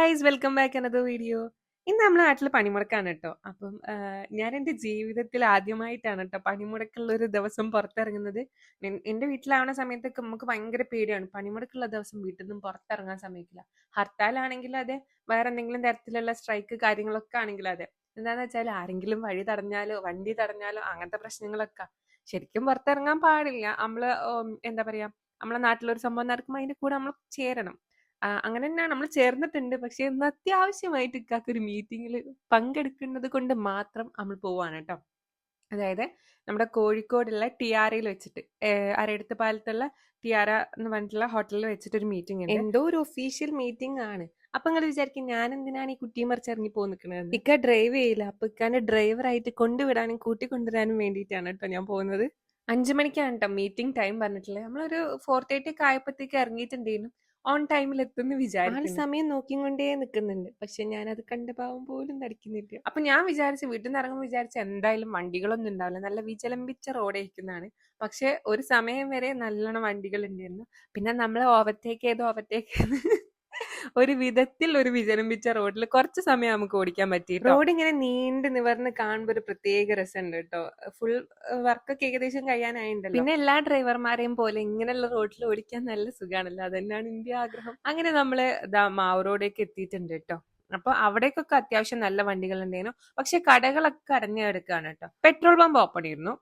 Guys welcome back another video ഇന്ന് നമ്മളെ നാട്ടിൽ പണിമുടക്കാണ് കേട്ടോ അപ്പം ഞാൻ എന്റെ ജീവിതത്തിൽ ആദ്യമായിട്ടാണ് കേട്ടോ പണിമുടക്കുള്ള ഒരു ദിവസം പുറത്തിറങ്ങുന്നത്. എൻ- എന്റെ വീട്ടിലാവുന്ന സമയത്തൊക്കെ നമുക്ക് ഭയങ്കര പേടിയാണ്. പണിമുടക്കുള്ള ദിവസം വീട്ടിൽ നിന്നും പുറത്തിറങ്ങാൻ സമയത്തില്ല ഹർത്താലാണെങ്കിലും അതെ വേറെ എന്തെങ്കിലും തരത്തിലുള്ള സ്ട്രൈക്ക് കാര്യങ്ങളൊക്കെ ആണെങ്കിലും അതെ. എന്താണെന്ന് വെച്ചാൽ ആരെങ്കിലും വഴി തടഞ്ഞാലോ വണ്ടി തടഞ്ഞാലോ അങ്ങനത്തെ പ്രശ്നങ്ങളൊക്കെ. ശരിക്കും പുറത്തിറങ്ങാൻ പാടില്ല. നമ്മൾ എന്താ പറയാ നമ്മളെ നാട്ടിലൊരു സംഭവം നടക്കുമ്പോൾ അതിന്റെ കൂടെ നമ്മൾ ചേരണം. അങ്ങനെ തന്നെയാണ് നമ്മൾ ചേർന്നിട്ടുണ്ട്. പക്ഷെ ഇന്ന് അത്യാവശ്യമായിട്ട് ഇക്കാക്ക് ഒരു മീറ്റിങ്ങിൽ പങ്കെടുക്കുന്നത് കൊണ്ട് മാത്രം നമ്മൾ പോവാണ് കേട്ടോ. അതായത് നമ്മുടെ കോഴിക്കോടുള്ള ടി ആർ ഐയിൽ വെച്ചിട്ട് അരയടുത്ത് പാലത്തുള്ള ടി ആർ എന്ന് പറഞ്ഞിട്ടുള്ള ഹോട്ടലിൽ വെച്ചിട്ട് ഒരു മീറ്റിംഗ് ഉണ്ട് എന്തോ ഒരു ഒഫീഷ്യൽ മീറ്റിംഗ് ആണ് അപ്പൊ നിങ്ങൾ വിചാരിക്കും ഞാൻ എന്തിനാണ് ഈ കുട്ടിയും മറിച്ച് ഇറങ്ങി പോ നിൽക്കുന്നത് ഇക്ക ഡ്രൈവ് ചെയ്യില്ല. അപ്പൊ ഇക്കാന്റെ ഡ്രൈവറായിട്ട് കൊണ്ടുവിടാനും കൂട്ടി കൊണ്ടുവരാനും വേണ്ടിയിട്ടാണ് കേട്ടോ ഞാൻ പോകുന്നത്. അഞ്ചു മണിക്കാണ് കേട്ടോ മീറ്റിംഗ് ടൈം പറഞ്ഞിട്ടുള്ളത്. നമ്മളൊരു ഫോർ തേർട്ടി ഒക്കെ ആയപ്പോഴത്തേക്ക് ഇറങ്ങിയിട്ടുണ്ടായിരുന്നു ഓൺ ടൈമിൽ എത്തുന്നു വിചാരിച്ചു സമയം നോക്കിക്കൊണ്ടേ നിൽക്കുന്നുണ്ട് പക്ഷെ ഞാൻ അത് കണ്ട പാവം പോലും നടിക്കുന്നില്ല. അപ്പൊ ഞാൻ വിചാരിച്ചു വീട്ടിൽ നിന്ന് ഇറങ്ങുമ്പോൾ വിചാരിച്ച എന്തായാലും വണ്ടികളൊന്നും ഉണ്ടാവില്ല. നല്ല വിചലമ്പിച്ച റോഡായിരിക്കുന്നതാണ്. പക്ഷെ ഒരു സമയം വരെ നല്ലോണം വണ്ടികൾ ഉണ്ടായിരുന്നു പിന്നെ നമ്മൾ ഓവർടേക്ക് ചെയ്ത് ഓവർടേക്ക് ചെയ്ത് ഒരു വിധത്തിൽ ഒരു വിചലമ്പിച്ച റോഡിൽ കുറച്ച് സമയം നമുക്ക് ഓടിക്കാൻ പറ്റി റോഡ് ഇങ്ങനെ നീണ്ട് നിവർന്ന് കാണുമ്പോൾ ഒരു പ്രത്യേക രസമുണ്ട് കേട്ടോ. ഫുൾ വർക്കൊക്കെ ഏകദേശം കഴിയാനായിട്ടുണ്ടല്ലോ പിന്നെ എല്ലാ ഡ്രൈവർമാരെയും പോലെ ഇങ്ങനെയുള്ള റോഡിൽ ഓടിക്കാൻ നല്ല സുഖമാണല്ലോ അതന്നെയാണ് ഇന്ത്യ ആഗ്രഹം. അങ്ങനെ നമ്മൾ ദാ മാവ് റോഡേക്ക് എത്തിയിട്ടുണ്ട് കേട്ടോ. അപ്പൊ അവിടേക്കൊക്കെ അത്യാവശ്യം നല്ല വണ്ടികൾ ഉണ്ടായിരുന്നു പക്ഷെ കടകളൊക്കെ അടഞ്ഞു കിടക്കുകയാണ് കേട്ടോ. പെട്രോൾ പമ്പ് ഓപ്പൺ ആയിരുന്നു.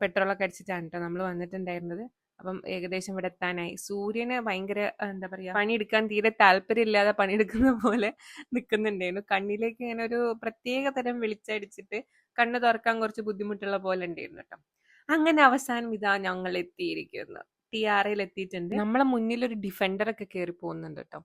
പെട്രോളൊക്കെ അടിച്ചിട്ടാണ് കേട്ടോ നമ്മൾ വന്നിട്ടുണ്ടായിരുന്നത്. അപ്പം ഏകദേശം ഇവിടെ എത്താനായി. സൂര്യന് ഭയങ്കര എന്താ പറയാ പണിയെടുക്കാൻ തീരെ താല്പര്യമില്ലാതെ പണിയെടുക്കുന്ന പോലെ നിൽക്കുന്നുണ്ടായിരുന്നു കണ്ണിലേക്ക് ഇങ്ങനെ ഒരു പ്രത്യേക തരം വിളിച്ചടിച്ചിട്ട് കണ്ണ് തുറക്കാൻ കുറച്ച് ബുദ്ധിമുട്ടുള്ള പോലെ ഉണ്ടായിരുന്നു കേട്ടോ. അങ്ങനെ അവസാനം ഇതാ ഞങ്ങൾ എത്തിയിരിക്കുന്നു. ടി ആർ ഐയിൽ എത്തിയിട്ടുണ്ട്. നമ്മളെ മുന്നിൽ ഒരു ഡിഫൻഡർ ഒക്കെ കയറി പോകുന്നുണ്ട് കേട്ടോ.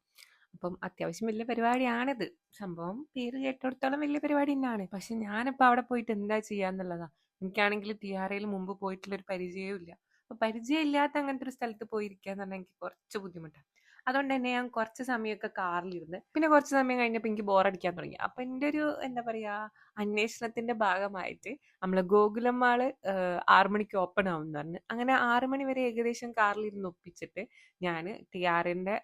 അപ്പം അത്യാവശ്യം വലിയ പരിപാടിയാണിത്. സംഭവം പേര് കേട്ടിടത്തോളം വലിയ പരിപാടി തന്നെയാണ്. പക്ഷെ ഞാനിപ്പോ അവിടെ പോയിട്ട് എന്താ ചെയ്യാന്നുള്ളതാ. എനിക്കാണെങ്കിൽ ടി ആർ ഐയിൽ മുമ്പ് പോയിട്ടുള്ള ഒരു പരിചയവും ഇല്ല പരിചയമില്ലാത്ത അങ്ങനത്തെ ഒരു സ്ഥലത്ത് പോയിരിക്കുക എന്ന് പറഞ്ഞാൽ എനിക്ക് കുറച്ച് ബുദ്ധിമുട്ടാണ് അതുകൊണ്ട് തന്നെ ഞാൻ കുറച്ച് സമയമൊക്കെ കാറിലിരുന്ന് പിന്നെ കുറച്ച് സമയം കഴിഞ്ഞപ്പോൾ എനിക്ക് ബോറടിക്കാൻ തുടങ്ങി. അപ്പൊ എന്റെ ഒരു എന്താ പറയാ അന്വേഷണത്തിന്റെ ഭാഗമായിട്ട് നമ്മളെ ഗോകുലം മാൾ ആറു മണിക്ക് ഓപ്പൺ ആവും പറഞ്ഞു അങ്ങനെ ആറു മണി വരെ ഏകദേശം കാറിലിരുന്ന് ഒപ്പിച്ചിട്ട് ഞാൻ ടി ആറിന്റെ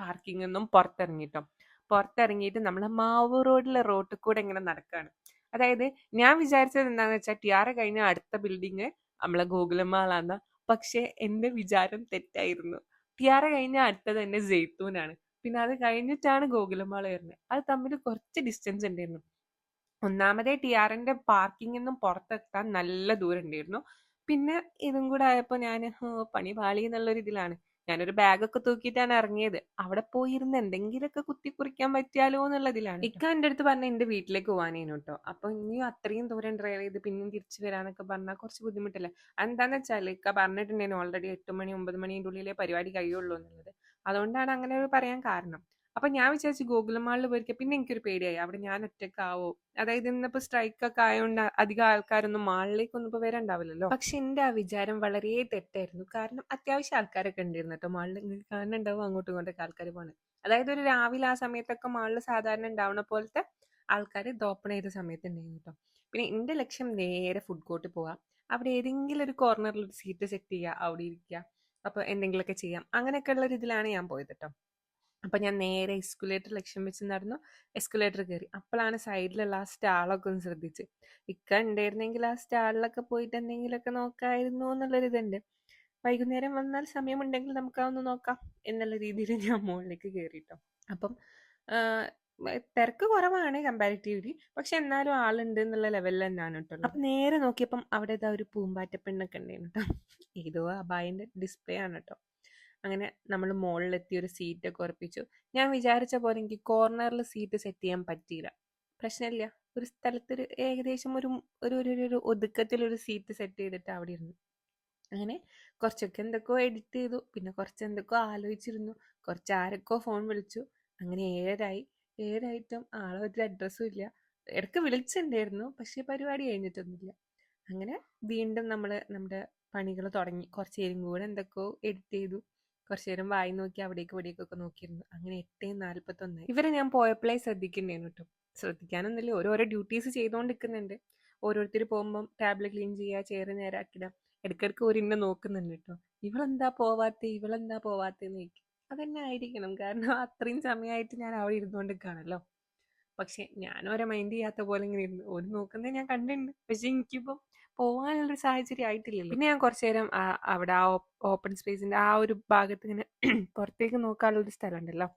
പാർക്കിംഗിൽ നിന്നും പുറത്തിറങ്ങിട്ടോ. പുറത്തിറങ്ങിയിട്ട് നമ്മളെ മാവൂർ റോഡിലെ റോട്ടിൽ കൂടെ ഇങ്ങനെ നടക്കുകയാണ് അതായത് ഞാൻ വിചാരിച്ചത് എന്താണെന്ന് വെച്ചാൽ ടി ആറ് കഴിഞ്ഞ അടുത്ത ബിൽഡിങ് നമ്മളെ ഗോകുലം മാളാന്ന പക്ഷെ എന്റെ വിചാരം തെറ്റായിരുന്നു. തിയാറ കഴിഞ്ഞ അടുത്തത് തന്നെ ജെയ്ത്തൂനാണ്. പിന്നെ അത് കഴിഞ്ഞിട്ടാണ് ഗോകുലമാള വരുന്നത്. അത് തമ്മിൽ കുറച്ച് ഡിസ്റ്റൻസ് ഉണ്ടായിരുന്നു. ഒന്നാമതേ ടിയാറിന്റെ പാർക്കിംഗിൽ പാർക്കിംഗ് നിന്നും പുറത്തെത്താൻ നല്ല ദൂരം ഉണ്ടായിരുന്നു. പിന്നെ ഇതും കൂടെ ആയപ്പോ ഞാൻ പണി പാളി എന്നുള്ളൊരു ഇതിലാണ്. ഞാനൊരു ബാഗൊക്കെ തൂക്കിയിട്ടാണ് ഇറങ്ങിയത്. അവിടെ പോയിരുന്ന് എന്തെങ്കിലുമൊക്കെ കുത്തി കുറിക്കാൻ പറ്റിയാലോ എന്നുള്ളതിലാണ് ഇക്ക എന്റെ അടുത്ത് പറഞ്ഞ എന്റെ വീട്ടിലേക്ക് പോകാനേനു കേട്ടോ അപ്പൊ ഇനിയും അത്രയും ദൂരം ഡ്രൈവ് ചെയ്ത് പിന്നെയും തിരിച്ചു വരാനൊക്കെ പറഞ്ഞാൽ കുറച്ച് ബുദ്ധിമുട്ടല്ലേ? എന്താന്ന് വെച്ചാൽ ഇക്ക പറഞ്ഞിട്ടുണ്ടായിരുന്നു ഓൾറെഡി എട്ട് മണി ഒമ്പത് മണിന്റെ ഉള്ളിലേ പരിപാടി കഴിയുള്ളൂ എന്നുള്ളത്. അതുകൊണ്ടാണ് അങ്ങനെ ഒരു പറയാൻ കാരണം. അപ്പൊ ഞാൻ വിചാരിച്ചു ഗോകുലം മാളിൽ പോയിരിക്കുക പിന്നെ എനിക്കൊരു പേടിയായി. അവിടെ ഞാൻ ഒറ്റക്കാവോ അതായത് ഇന്നിപ്പോ സ്ട്രൈക്ക് ഒക്കെ ആയതുകൊണ്ട് അധികം ആൾക്കാരൊന്നും മാളിലേക്കൊന്നും ഇപ്പൊ വരണ്ടാവില്ലല്ലോ പക്ഷെ എന്റെ ആ വിചാരം വളരെ തെറ്റായിരുന്നു. കാരണം അത്യാവശ്യം ആൾക്കാരൊക്കെ ഉണ്ടായിരുന്നു കേട്ടോ. മാളിൽ കാണുന്നുണ്ടാവും അങ്ങോട്ടും ഇങ്ങോട്ടൊക്കെ ആൾക്കാർ പോണേ. അതായത് ഒരു രാവിലെ ആ സമയത്തൊക്കെ മാളിൽ സാധാരണ ഉണ്ടാവുന്ന പോലത്തെ ആൾക്കാർ ഓപ്പൺ ചെയ്ത സമയത്ത് ഉണ്ടായിരുന്നു കേട്ടോ. പിന്നെ എന്റെ ലക്ഷ്യം നേരെ ഫുഡ് കോർട്ടിൽ പോവാം. അവിടെ ഏതെങ്കിലും ഒരു കോർണറിൽ ഒരു സീറ്റ് സെറ്റ് ചെയ്യുക അവിടെ ഇരിക്കുക അപ്പൊ എന്തെങ്കിലുമൊക്കെ ചെയ്യാം. അങ്ങനെയൊക്കെ ഉള്ള ഒരു ഇതിലാണ് ഞാൻ പോയത് കേട്ടോ. അപ്പൊ ഞാൻ നേരെ എസ്കുലേറ്റർ ലക്ഷ്യം വെച്ച് നടന്നു എസ്കുലേറ്റർ കയറി അപ്പോഴാണ് സൈഡിലുള്ള ആ സ്റ്റാളൊക്കെ ഒന്ന് ശ്രദ്ധിച്ച്. ഇക്ക ഉണ്ടായിരുന്നെങ്കിൽ ആ സ്റ്റാളിലൊക്കെ പോയിട്ട് എന്തെങ്കിലുമൊക്കെ നോക്കായിരുന്നു എന്നുള്ളൊരിതുണ്ട് വൈകുന്നേരം വന്നാൽ സമയമുണ്ടെങ്കിൽ നമുക്ക് അതൊന്ന് നോക്കാം എന്നുള്ള രീതിയിൽ ഞാൻ മുകളിലേക്ക് കയറിട്ടോ അപ്പം തിരക്ക് കുറവാണ് കമ്പാരിറ്റീവ്ലി പക്ഷെ എന്നാലും ആളുണ്ട് എന്നുള്ള ലെവലിൽ തന്നെയാണ് കേട്ടോ അപ്പൊ നേരെ നോക്കിയപ്പം അവിടെ ഇതാ ഒരു പൂമ്പാറ്റ പെണ്ണൊക്കെ ഉണ്ടായിരുന്നു കേട്ടോ ഏതോ അബായിന്റെ ഡിസ്പ്ലേ ആണ് കേട്ടോ അങ്ങനെ നമ്മൾ മുകളിലെത്തി ഒരു സീറ്റൊക്കെ ഉറപ്പിച്ചു. ഞാൻ വിചാരിച്ച പോലെ എനിക്ക് കോർണറിൽ സീറ്റ് സെറ്റ് ചെയ്യാൻ പറ്റിയില്ല. പ്രശ്നമില്ല. ഒരു സ്ഥലത്ത് ഒരു ഏകദേശം ഒരു ഒരു ഒരു ഒരു സീറ്റ് സെറ്റ് ചെയ്തിട്ട് അവിടെ ഇരുന്നു. അങ്ങനെ കുറച്ചൊക്കെ എന്തൊക്കെയോ എഡിറ്റ് ചെയ്തു. പിന്നെ കുറച്ച് എന്തൊക്കെയോ ആലോചിച്ചിരുന്നു. കുറച്ച് ആരൊക്കെയോ ഫോൺ വിളിച്ചു. അങ്ങനെ ഏഴരായി. ഏഴായിട്ടും ആളെ ഒരു അഡ്രസ്സും ഇല്ല. ഇടയ്ക്ക് വിളിച്ചിട്ടുണ്ടായിരുന്നു. പക്ഷേ പരിപാടി കഴിഞ്ഞിട്ടൊന്നുമില്ല. അങ്ങനെ വീണ്ടും നമ്മൾ നമ്മുടെ പണികൾ തുടങ്ങി. കുറച്ച് നേരം കൂടെ എന്തൊക്കെയോ എഡിറ്റ് ചെയ്തു. കുറച്ച് നേരം വായി നോക്കി അവിടേക്ക് ഇവിടേക്കൊക്കെ നോക്കിയിരുന്നു. അങ്ങനെ എട്ട് നാല്പത്തൊന്നായി ഇവരെ ഞാൻ പോയപ്പോഴേ ശ്രദ്ധിക്കണ്ടായിരുന്നു കേട്ടോ. ശ്രദ്ധിക്കാനൊന്നുമില്ല. ഓരോരോ ഡ്യൂട്ടീസ് ചെയ്തുകൊണ്ടിരിക്കുന്നുണ്ട്. ഓരോരുത്തർ പോകുമ്പം ടാബ്ലറ്റ് ക്ലീൻ ചെയ്യുക ചെയർ നേരാക്കിടാം ഇടയ്ക്കിടയ്ക്ക് ഒരു ഇന്നെ നോക്കുന്നുണ്ട് കേട്ടോ. ഇവളെന്താ പോവാത്ത? ഇവളെന്താ പോവാത്തെന്ന് ചോദിക്കും. അതന്നെ ആയിരിക്കണം. കാരണം അത്രയും സമയമായിട്ട് ഞാൻ അവിടെ ഇരുന്നുകൊണ്ടിരിക്കുകയാണല്ലോ. പക്ഷെ ഞാൻ ഓരോ മൈൻഡ് ചെയ്യാത്ത പോലെ ഇങ്ങനെ ഇരുന്നു. ഒരു നോക്കുന്നത് ഞാൻ കണ്ടിട്ടുണ്ട്. പക്ഷെ എനിക്കിപ്പം പോകാനുള്ളൊരു സാഹചര്യം ആയിട്ടില്ലല്ലോ. പിന്നെ ഞാൻ കുറച്ചു നേരം അവിടെ ആ ഓപ്പൺ സ്പേസിന്റെ ആ ഒരു ഭാഗത്ത് ഇങ്ങനെ പുറത്തേക്ക് നോക്കാനുള്ള ഒരു സ്ഥലം ഉണ്ടല്ലോ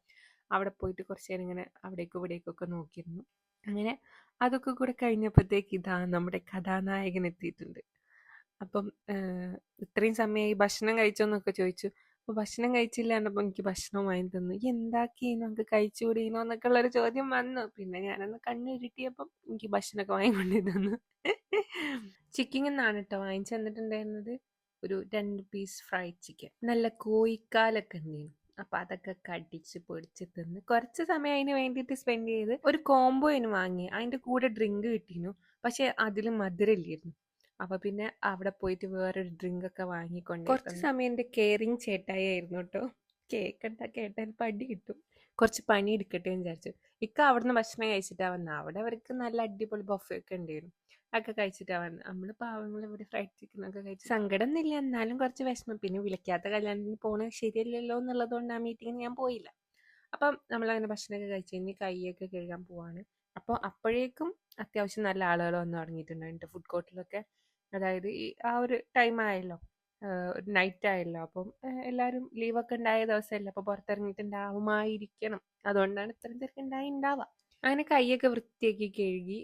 അവിടെ പോയിട്ട് കുറച്ചു നേരം ഇങ്ങനെ അവിടേക്കും ഇവിടേക്കൊക്കെ നോക്കിയിരുന്നു. അങ്ങനെ അതൊക്കെ കൂടെ കഴിഞ്ഞപ്പോഴത്തേക്ക് ഇതാ നമ്മുടെ കഥാനായകൻ എത്തിയിട്ടുണ്ട്. അപ്പം ഇത്രയും സമയമായി ഭക്ഷണം കഴിച്ചോന്നൊക്കെ ചോദിച്ചു. അപ്പോൾ ഭക്ഷണം കഴിച്ചില്ല എന്നപ്പോ എനിക്ക് ഭക്ഷണം വാങ്ങി തന്നു. ഈ എന്താക്കിയെന്നു നമുക്ക് കഴിച്ചുകൂടിയെന്നോ എന്നൊക്കെ ഉള്ളൊരു ചോദ്യം വന്നു. പിന്നെ ഞാനൊന്ന് കണ്ണുരുട്ടിയപ്പം എനിക്ക് ഭക്ഷണമൊക്കെ വാങ്ങിക്കൊണ്ടു തന്നു ചിക്കൻ എന്നാണ് കേട്ടോ വാങ്ങിച്ചു തന്നിട്ടുണ്ടായിരുന്നത് ഒരു രണ്ട് പീസ് ഫ്രൈഡ് ചിക്കൻ നല്ല കോഴിക്കാലൊക്കെ ഉണ്ടായിരുന്നു അപ്പൊ അതൊക്കെ കടിച്ച് പൊടിച്ച് തിന്ന് കുറച്ച് സമയം അതിന് വേണ്ടിയിട്ട് സ്പെൻഡ് ചെയ്ത് ഒരു കോംബോ അതിന് വാങ്ങി. അതിന്റെ കൂടെ ഡ്രിങ്ക് കിട്ടിയിരുന്നു പക്ഷെ അതിൽ മധുരമില്ലായിരുന്നു. അപ്പൊ പിന്നെ അവിടെ പോയിട്ട് വേറൊരു ഡ്രിങ്ക് ഒക്കെ വാങ്ങിക്കൊണ്ട് കുറച്ച് സമയം എന്റെ കെയറിങ് ചേട്ടായി ആയിരുന്നു കേട്ടോ കേക്കണ്ട കേട്ടാൽ പടി കിട്ടും. കുറച്ച് പണി എടുക്കട്ടെ എന്ന് വിചാരിച്ചു. ഇക്ക അവിടുന്ന് ഭക്ഷണം കഴിച്ചിട്ടാ വന്ന. അവിടെ അവർക്ക് നല്ല അടിപൊളി ബൊഫെ ഒക്കെ ഉണ്ടായിരുന്നു. ഒക്കെ കഴിച്ചിട്ടാ വന്നത് നമ്മൾ പാവങ്ങൾ ഇവിടെ ഫ്രൈഡ് ചിക്കൻ ഒക്കെ കഴിച്ചു സങ്കടം ഒന്നുമില്ല. എന്നാലും കുറച്ച് വിഷമം. പിന്നെ വിളിക്കാത്ത കല്യാണത്തിന് പോണത് ശരിയല്ലല്ലോ എന്നുള്ളതുകൊണ്ട് ആ മീറ്റിങ്ങിന് ഞാൻ പോയില്ല. അപ്പം നമ്മളങ്ങനെ ഭക്ഷണമൊക്കെ കഴിച്ച് കഴിഞ്ഞ് കൈയൊക്കെ കഴുകാൻ പോവാണ്. അപ്പോൾ അപ്പോഴേക്കും അത്യാവശ്യം നല്ല ആളുകൾ വന്ന് തുടങ്ങിയിട്ടുണ്ടായിരുന്നു ഫുഡ് കോർട്ടിലൊക്കെ അതായത് ഈ ആ ഒരു ടൈം ആയല്ലോ. നൈറ്റ് ആയല്ലോ. അപ്പം എല്ലാവരും ലീവൊക്കെ ഉണ്ടായ ദിവസമല്ലേ. അപ്പോൾ പുറത്തിറങ്ങിയിട്ടുണ്ടാവുമായിരിക്കണം. അതുകൊണ്ടാണ് ഇത്രയും തിരക്ക് ഉണ്ടായി ഉണ്ടാവുക. അങ്ങനെ കൈയൊക്കെ വൃത്തിയാക്കി കഴുകി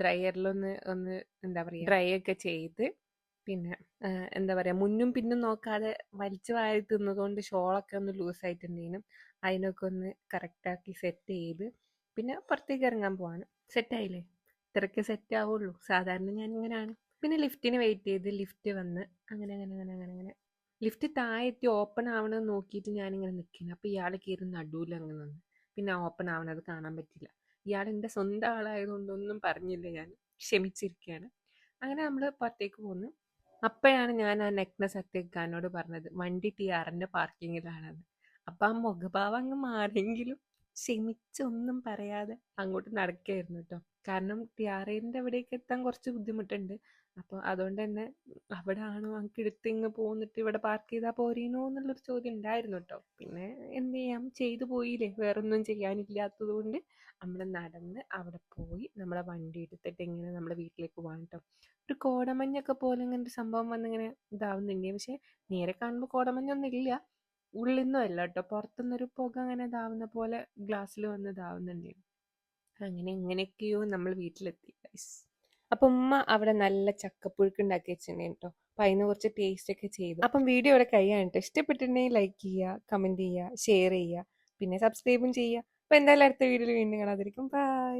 ഡ്രയറിലൊന്ന് ഒന്ന് എന്താ പറയുക ഡ്രൈ ഒക്കെ ചെയ്ത് പിന്നെ എന്താ പറയുക മുന്നും പിന്നും നോക്കാതെ വലിച്ചു വാരി തിന്നതുകൊണ്ട് ഷോളൊക്കെ ഒന്ന് ലൂസായിട്ടുണ്ടെങ്കിലും അതിനൊക്കെ ഒന്ന് കറക്റ്റാക്കി സെറ്റ് ചെയ്ത് പിന്നെ പുറത്തേക്ക് ഇറങ്ങാൻ പോവാണ്. സെറ്റായില്ലേ ഇത്രയ്ക്ക് സെറ്റ് ആവുള്ളൂ. സാധാരണ ഞാൻ ഇങ്ങനെയാണ് പിന്നെ ലിഫ്റ്റിന് വെയിറ്റ് ചെയ്ത് ലിഫ്റ്റ് വന്ന് അങ്ങനെ അങ്ങനെ അങ്ങനെ അങ്ങനെ അങ്ങനെ. ലിഫ്റ്റ് താഴെ എത്തി ഓപ്പൺ ആവണമെന്ന് നോക്കിയിട്ട് ഞാനിങ്ങനെ നിൽക്കുന്നു അപ്പോൾ ഇയാൾ കയറി നടുവിൽ അങ്ങനെ നിന്ന്. പിന്നെ ഓപ്പൺ ആവണത് കാണാൻ പറ്റില്ല. ഇയാൾ എന്റെ സ്വന്തം ആളായതുകൊണ്ടൊന്നും പറഞ്ഞില്ല ഞാൻ. ക്ഷമിച്ചിരിക്കുകയാണ് അങ്ങനെ നമ്മൾ പുറത്തേക്ക് പോന്നു. അപ്പോഴാണ് ഞാൻ ആ നെക്ലസ് അത്തേക്കാനോട് പറഞ്ഞത് വണ്ടി ടി ആറിന്റെ പാർക്കിങ്ങിലാണെന്ന് അപ്പം ആ മുഖഭാവം അങ്ങ് മാറിയെങ്കിലും ക്ഷമിച്ചൊന്നും പറയാതെ അങ്ങോട്ട് നടക്കുകയായിരുന്നു കേട്ടോ കാരണം ടിയാറേന്റെ അവിടേക്ക് എത്താൻ കുറച്ച് ബുദ്ധിമുട്ടുണ്ട്. അപ്പോൾ അതുകൊണ്ട് തന്നെ അവിടെ ആണോ നമുക്ക് എടുത്ത് ഇങ്ങ് പോന്നിട്ട് ഇവിടെ പാർക്ക് ചെയ്താൽ പോരേനോ എന്നുള്ളൊരു ചോദ്യം ഉണ്ടായിരുന്നു കേട്ടോ പിന്നെ എന്ത് ചെയ്യാം? ചെയ്തു പോയില്ലേ? വേറൊന്നും ചെയ്യാനില്ലാത്തത് കൊണ്ട് നമ്മൾ നടന്ന് അവിടെ പോയി നമ്മളെ വണ്ടി എടുത്തിട്ട് ഇങ്ങനെ നമ്മളെ വീട്ടിലേക്ക് പോകാൻ കേട്ടോ ഒരു കോടമഞ്ഞൊക്കെ പോലെ ഇങ്ങനെ ഒരു സംഭവം വന്നിങ്ങനെ ഇതാവുന്നുണ്ട്. പക്ഷെ നേരെ കാണുമ്പോൾ കോടമഞ്ഞൊന്നും ഇല്ല ഉള്ളിൽ നിന്നും അല്ല കേട്ടോ പുറത്തുനിന്നൊരു പുക അങ്ങനെ ഇതാവുന്ന പോലെ ഗ്ലാസ്സിൽ വന്ന് ഇതാവുന്നുണ്ട് അങ്ങനെ എങ്ങനെയൊക്കെയോ നമ്മൾ വീട്ടിലെത്തി guys. അപ്പം ഉമ്മ അവിടെ നല്ല ചക്കപ്പുഴുക്ക് ഉണ്ടാക്കി വെച്ചിട്ടുണ്ടായിരുന്നു കേട്ടോ അപ്പം അതിന് കുറച്ച് ടേസ്റ്റ് ഒക്കെ ചെയ്തു. അപ്പം വീഡിയോ ഇവിടെ കഴിയാനിട്ട് ഇഷ്ടപ്പെട്ടിട്ടുണ്ടെങ്കിൽ ലൈക്ക് ചെയ്യുക കമന്റ് ചെയ്യുക ഷെയർ ചെയ്യുക പിന്നെ സബ്സ്ക്രൈബും ചെയ്യുക. അപ്പം എന്തായാലും അടുത്ത വീഡിയോയിൽ വീണ്ടും കാണാതിരിക്കും. ബൈ